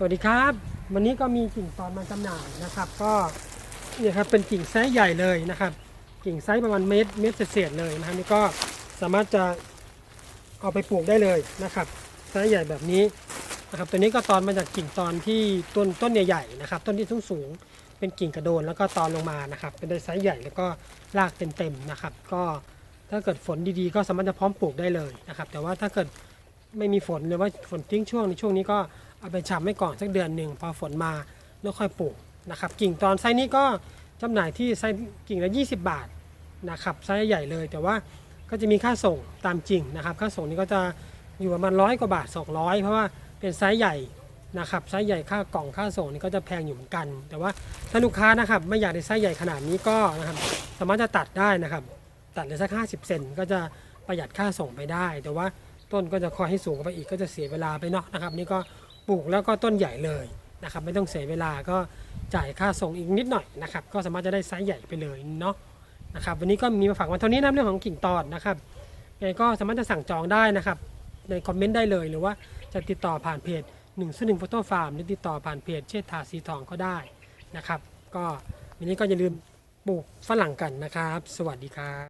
สวัสดีครับ วันนี้ก็มีกิ่งตอนมาจำหน่ายนะครับ ก็เนี่ยครับเป็นกิ่งไซส์ใหญ่เลยนะครับ กิ่งไซส์ประมาณเมตรเมตรเศษเลยนะครับนี่ก็สามารถจะเอาไปปลูกได้เลยนะครับไซส์ใหญ่แบบนี้นะครับ ตัวนี้ก็ตอนมาจากกิ่งตอนที่ต้นต้นใหญ่ๆนะครับ ต้นที่สูงสูงเป็นกิ่งกระโดนแล้วก็ตอนลงมานะครับ เป็นได้ไซส์ใหญ่แล้วก็รากเต็มๆนะครับ ก็ถ้าเกิดฝนดีๆ ก็สามารถจะพร้อมปลูกได้เลยนะครับ แต่ว่าถ้าเกิด ไม่มีฝนหรือว่าฝนทิ้งช่วงในช่วงนี้ก็เอาไปฉ่ำไว้ก่อนสักเดือนหนึ่งพอฝนมาแล้วค่อยปลูกนะครับ กิ่งตอนไซส์นี้ก็จำหน่ายที่ไซส์กิ่งละ 20 บาทนะครับไซส์ใหญ่เลยแต่ว่าก็จะมีค่าส่งตามจริงนะครับ ค่าส่งนี้ก็จะอยู่ประมาณร้อยกว่าบาท 200 เพราะว่าเป็นไซส์ใหญ่นะครับไซส์ใหญ่ค่ากล่องค่าส่งนี่ก็จะแพงอยู่เหมือนกัน แต่ว่าถ้าลูกค้านะครับไม่อยากได้ไซส์ใหญ่ขนาดนี้ก็นะครับสามารถจะตัดได้นะครับ ตัดเลยสัก 50 เซนก็จะประหยัดค่าส่งไปได้ แต่ว่า ต้นก็จะคอยให้สูงไปอีกก็จะเสียเวลาไปเนาะนะครับ นี่ก็ปลูกแล้วก็ต้นใหญ่เลยนะครับ ไม่ต้องเสียเวลาก็จ่ายค่าส่งอีกนิดหน่อยนะครับ ก็สามารถจะได้ไซส์ใหญ่ไปเลยเนาะนะครับ วันนี้ก็มีมาฝากมาเท่านี้นะเรื่องของกิ่งตอนนะครับยังไงก็สามารถจะสั่งจองได้นะครับ ในคอมเมนต์ได้เลยหรือว่าจะติดต่อผ่านเพจ1นึ่งหนึ่งโฟโต้ฟาร์มหรือติดต่อผ่านเพจเชษฐาสีทองก็ได้นะครับ ก็วันนี้ก็อย่าลืมปลูกฝรั่งกันนะครับ สวัสดีครับ